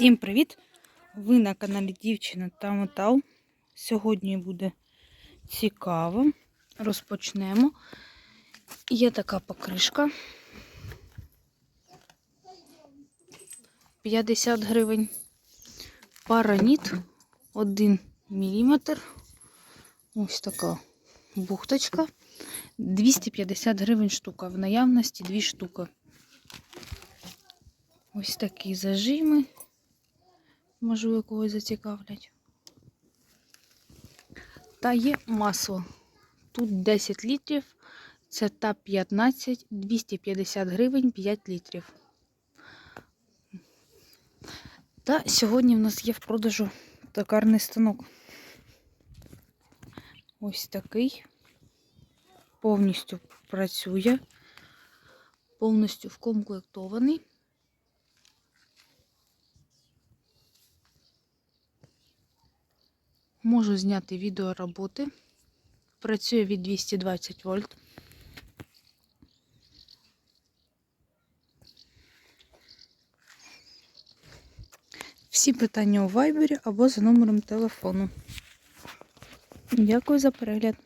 Всім привіт! Ви на каналі Дівчина та Метал. Сьогодні буде цікаво. Розпочнемо. Є така покришка. 50 гривень. Параніт 1 мм. Ось така бухточка. 250 гривень штука. В наявності 2 штуки. Ось такі зажими. Можливо, когось зацікавлять. Та є масло. Тут 10 літрів. Це та 15, 250 гривень, 5 літрів. Та сьогодні в нас є в продажу токарний станок. Ось такий. Повністю працює. Повністю вкомплектований. Можу зняти відео роботи. Працює від 220 вольт. Всі питання у вайбері або за номером телефону. Дякую за перегляд.